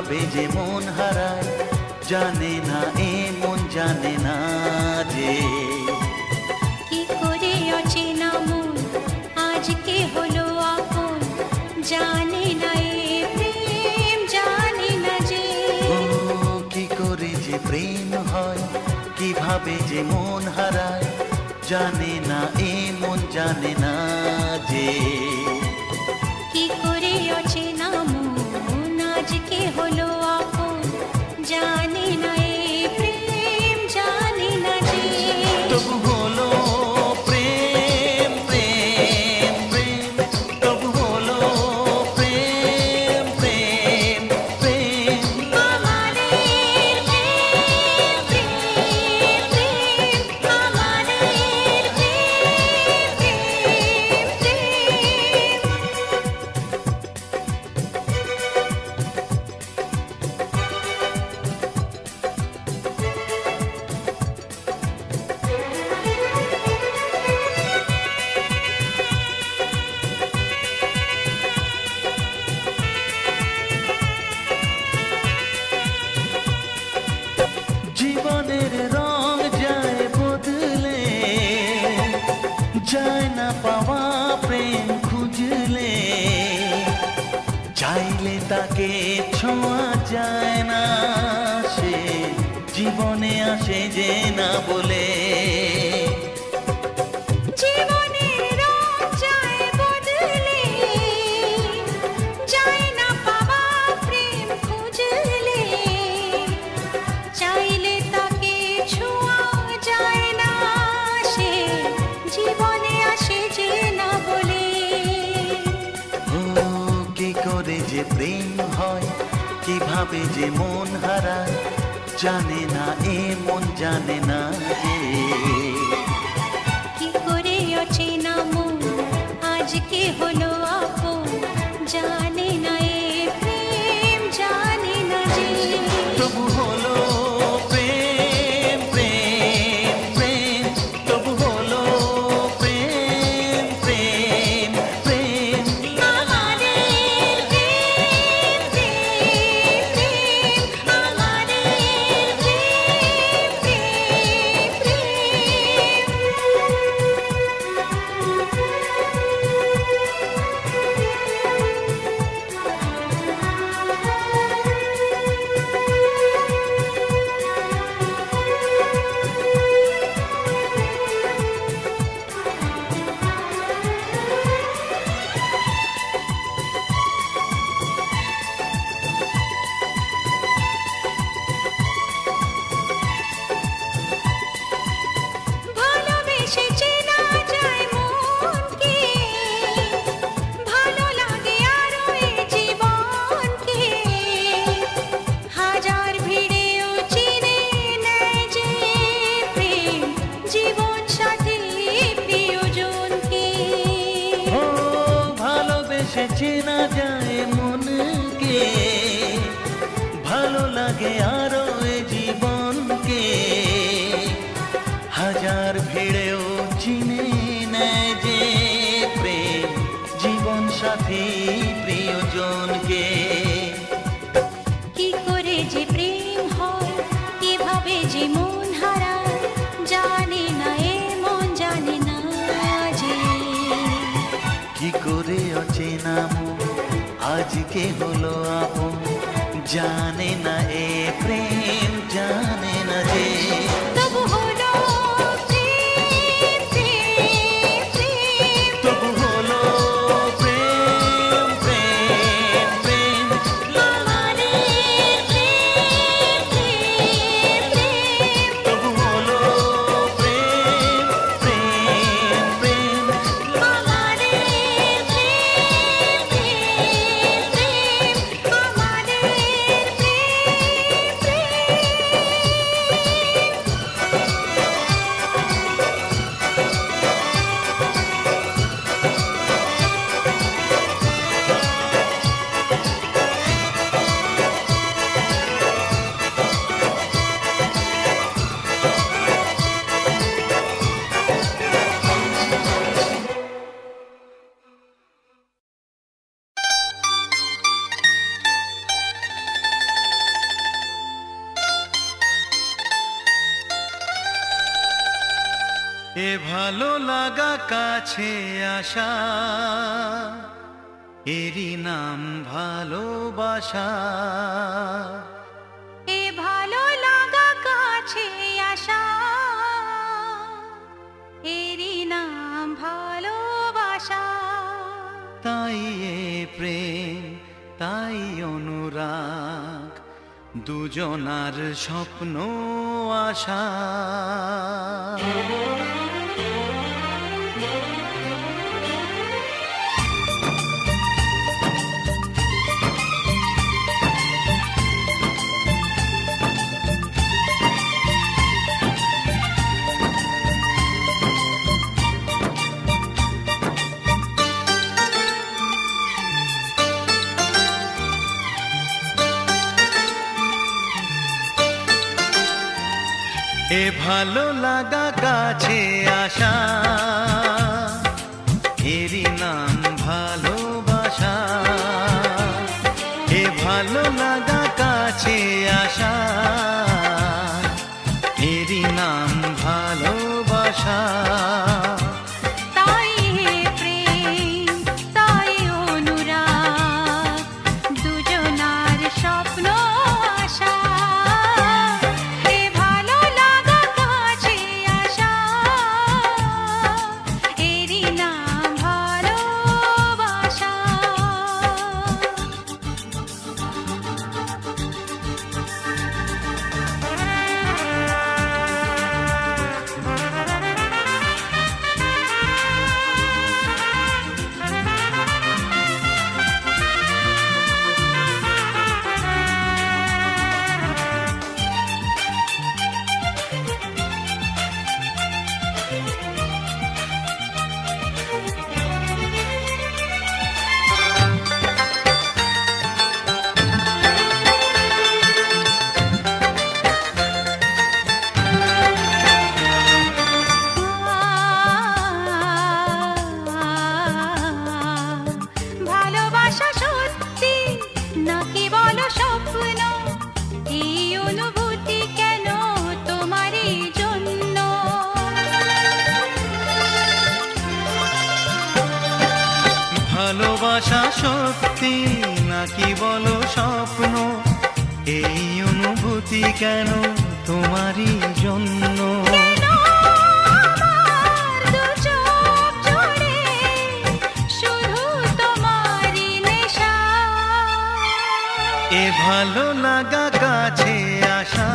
কীভাবে যে মন হারায় জানে না এ মন জানে না যে। কি করে অচেনা মন আজকে হলো আপন জানে না এ প্রেম জানে না যে। কি করে যে প্রেম হয় কীভাবে যে মন হারায় জানে না এ মন জানে না যে। কি করে অচেনা মন আজকে হলো আপন জানি না। তাকে ছোঁয়া যায় না। সে জীবনে আসে যে না বলে। প্রেম হয় কীভাবে যে মন হারায় জানে না এ মন জানে না যে হাজার ভিড়েও চিনে নেয় যে প্রেম জীবন সাথী প্রিয়জনকে। কি করে যে প্রেম হয় কীভাবে যে মন হারায় জানে না এ মন জানে না যে। কি করে অচেনা আজকে হলো আপন জানে এ ভালো লাগা কাছে আসা এরই নাম ভালোবাসা। এ ভালো লাগা কাছে আসা এরই নাম ভালোবাসা। তাই এ প্রেম তাই অনুরাগ। দুজনার স্বপ্ন আশা। এ ভালো লাগা কাছে আসা এরই নাম ভালোবাসা সত্যি নাকি বলো স্বপ্ন? এই অনুভূতি কেন তোমারই জন্য? এ ভালো লাগা কাছে আসা,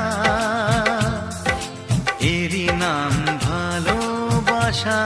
এরই নাম ভালোবাসা।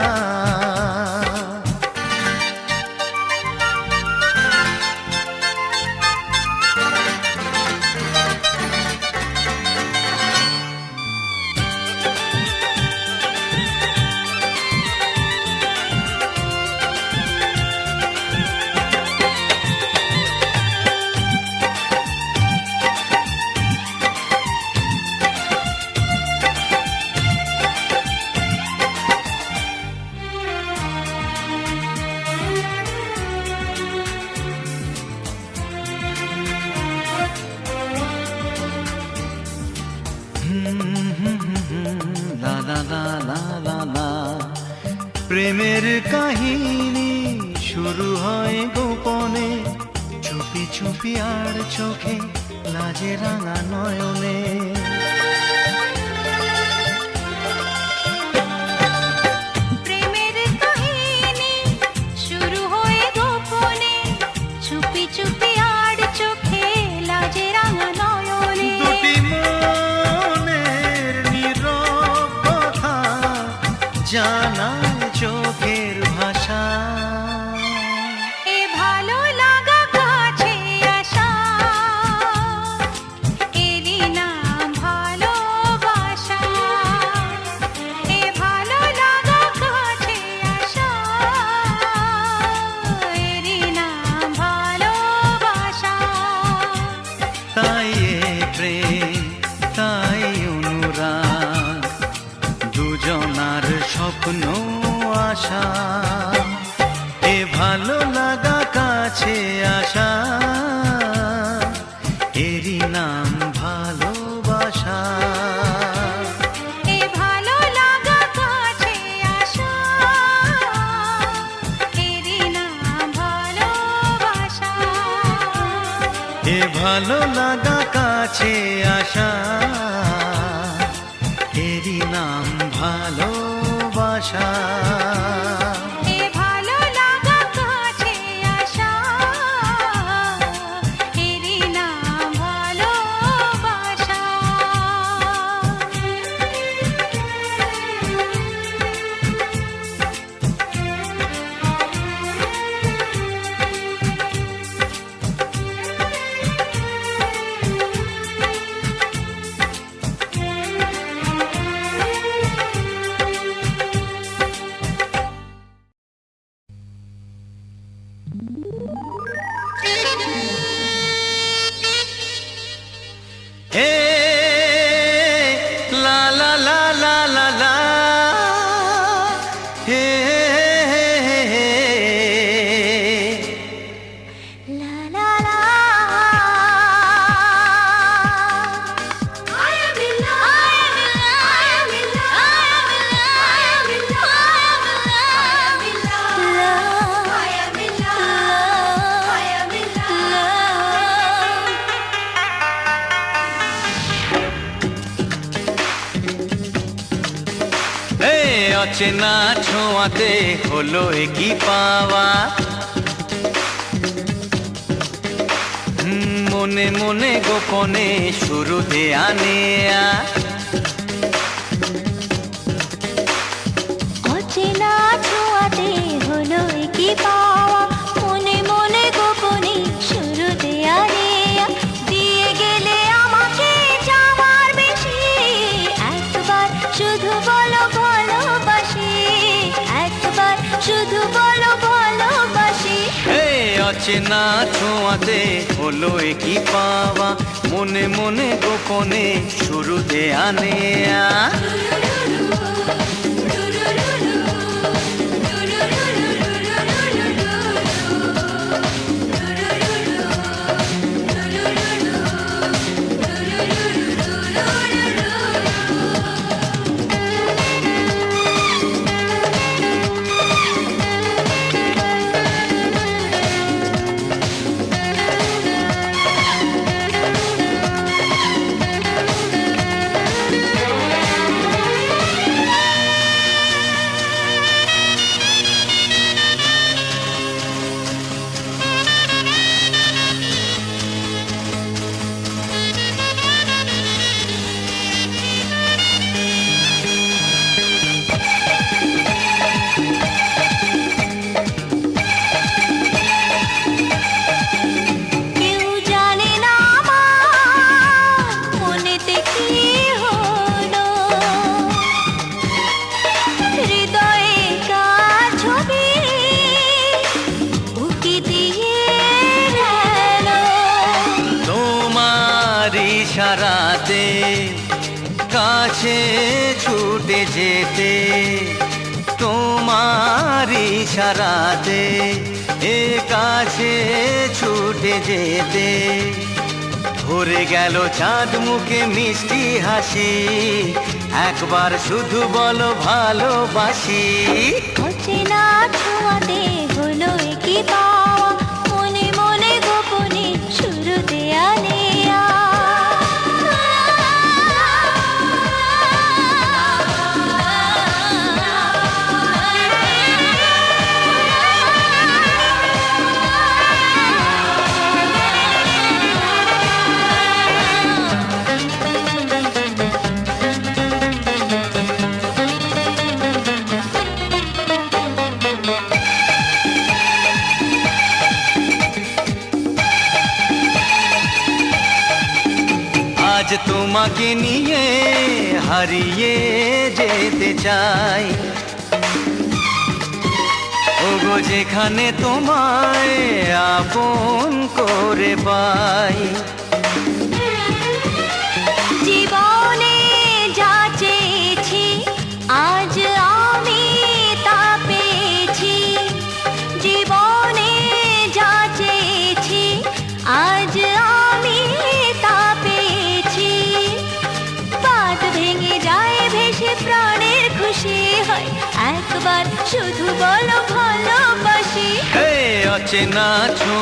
চুপি চুপি আর চোখে লাজে রাঙা নয়নে। আশা এ ভালো লাগা কাছে আশা নাম ভালোবাসা। ভালো লাগা কাছে আশা এরি নাম ভালোবাসা। অচেনা ছোঁয়াতে হলো কি পাওয়া। মনে মনে গোপনে শুরুতে আনিয়া। না ছোঁয়াতে হলো কি পাওয়া। মনে মনে গোপনে শুরুতে আনে আ যেতে, তোমার ইশারাতে এ কাছে ছুটে যেতে। ভরে গেল চাঁদ মুখে মিষ্টি হাসি, একবার শুধু বলো ভালোবাসি। না ছোঁয়াতে হলো কি তোমাকে নিয়ে হারিয়ে যেতে চাই। ওগো যেখানে তোমায় আপন করে পাই। নাচে নাচো